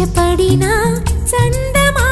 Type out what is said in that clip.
ఆశపడినా చందమా